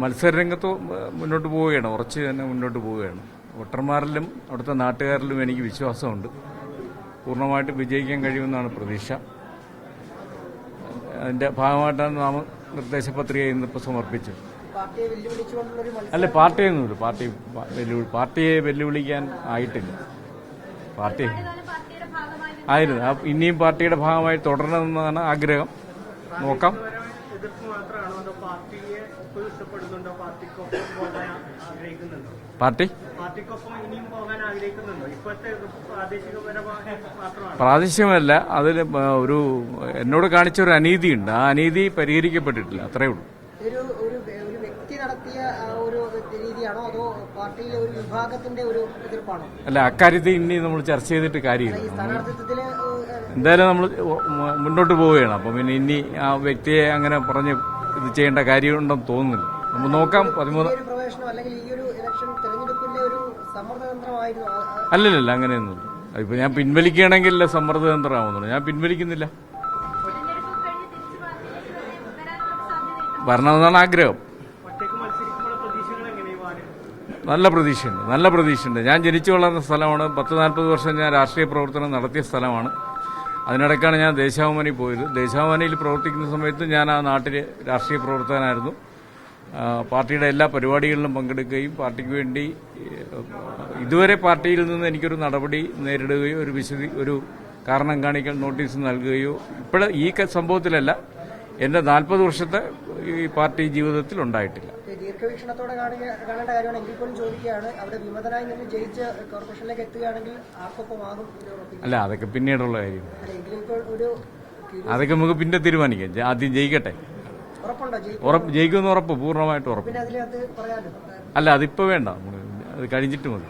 മത്സരരംഗത്ത് മുന്നോട്ട് പോവുകയാണ്. ഉറച്ച് തന്നെ മുന്നോട്ട് പോവുകയാണ്. വോട്ടർമാരിലും അവിടുത്തെ നാട്ടുകാരിലും എനിക്ക് വിശ്വാസമുണ്ട്. പൂർണമായിട്ട് വിജയിക്കാൻ കഴിയുമെന്നാണ് പ്രതീക്ഷ. അതിന്റെ ഭാഗമായിട്ടാണ് നാമ നിർദ്ദേശ പത്രിക ഇന്നിപ്പോൾ സമർപ്പിച്ചത് അല്ല പാർട്ടിയൊന്നുമില്ല. പാർട്ടി വെല്ലുവിളി പാർട്ടിയെ വെല്ലുവിളിക്കാൻ ആയിട്ടില്ല. പാർട്ടി ആയിരുന്നു. ഇനിയും പാർട്ടിയുടെ ഭാഗമായി തുടരണമെന്നാണ് ആഗ്രഹം. നോക്കാം. എതിർപ്പ് മാത്രമാണോ. അതോ പാർട്ടിയെ പാർട്ടി? പ്രാദേശികമല്ല അതിൽ ഒരു എന്നോട് കാണിച്ച ഒരു അനീതിയുണ്ട്. ആ അനീതി പരിഹരിക്കപ്പെട്ടിട്ടില്ല അത്രേ ഉള്ളൂ ഒരു ഒരു ഒരു വ്യക്തി നടത്തിയ ആ ഒരു രീതിയാണോ അതോ പാർട്ടിയിലെ ഒരു വിഭാഗത്തിന്റെ ഒരു എതിർപ്പാണോ? അല്ല അക്കാര്യത്തിൽ ഇനി നമ്മൾ ചർച്ച ചെയ്തിട്ട് കാര്യമില്ല. എന്തായാലും നമ്മൾ മുന്നോട്ട് പോവുകയാണ്. അപ്പം പിന്നെ ഇനി ആ വ്യക്തിയെ അങ്ങനെ പറഞ്ഞ് ഇത് ചെയ്യേണ്ട കാര്യമുണ്ടെന്ന് തോന്നുന്നില്ല. നമ്മൾ നോക്കാം പതിമൂന്ന് ഈ ഒരു പ്രവേശനം അല്ലെങ്കിൽ ഈ ഒരു ഇലക്ഷൻ തെരഞ്ഞെടുപ്പിന്റെ ഒരു സമ്മർദ്ദതന്ത്രമായിരുന്നു. ആ- ആ- അല്ലല്ല അങ്ങനെയൊന്നുമില്ല. ഇപ്പൊ ഞാൻ പിൻവലിക്കുകയാണെങ്കിൽ സമ്മർദ്ദതന്ത്രമാവുന്നുള്ളൂ. ഞാൻ പിൻവലിക്കുന്നില്ല. വരണമെന്നാണ് ആഗ്രഹം. നല്ല പ്രതീക്ഷയുണ്ട് നല്ല പ്രതീക്ഷയുണ്ട്. ഞാൻ ജനിച്ചു വളർന്ന സ്ഥലമാണ് പത്ത് നാൽപ്പത് വർഷം ഞാൻ രാഷ്ട്രീയ പ്രവർത്തനം നടത്തിയ സ്ഥലമാണ്. അതിനിടയ്ക്കാണ് ഞാൻ ദേശാഭിമാനി പോയത്. ദേശാഭിമാനിയിൽ പ്രവർത്തിക്കുന്ന സമയത്ത് ഞാൻ ആ നാട്ടിൽ രാഷ്ട്രീയ പ്രവർത്തകനായിരുന്നു. പാർട്ടിയുടെ എല്ലാ പരിപാടികളിലും പങ്കെടുക്കുകയും പാർട്ടിക്ക് വേണ്ടി ഇതുവരെ പാർട്ടിയിൽ നിന്ന് എനിക്കൊരു നടപടി നേരിടുകയോ ഒരു വിശദി ഒരു കാരണം കാണിക്കൽ നോട്ടീസ് നൽകുകയോ ഇപ്പോൾ ഈ സംഭവത്തിലല്ല. എന്റെ നാൽപ്പത് വർഷത്തെ ഈ പാർട്ടി ജീവിതത്തിൽ ഉണ്ടായിട്ടില്ല. ദീർഘവീക്ഷണത്തോടെ കാണേണ്ട കാര്യമാണ്. എങ്കിൽ പോലും ചോദിക്കുകയാണ് അവിടെ വിമതനായി നിന്ന് ജയിച്ച് കോർപ്പറേഷനിലേക്ക് എത്തുകയാണെങ്കിൽ ആർക്കൊപ്പം ആകും അല്ല അതൊക്കെ പിന്നീടുള്ള കാര്യം. അതൊക്കെ നമുക്ക് പിന്നെ തീരുമാനിക്കാം. ആദ്യം ജയിക്കട്ടെ. ഉറപ്പ് ജയിക്കുമെന്ന് ഉറപ്പ് പൂർണമായിട്ട് ഉറപ്പ്. അല്ല അതിപ്പോ വേണ്ട. അത് കഴിഞ്ഞിട്ട് മതി.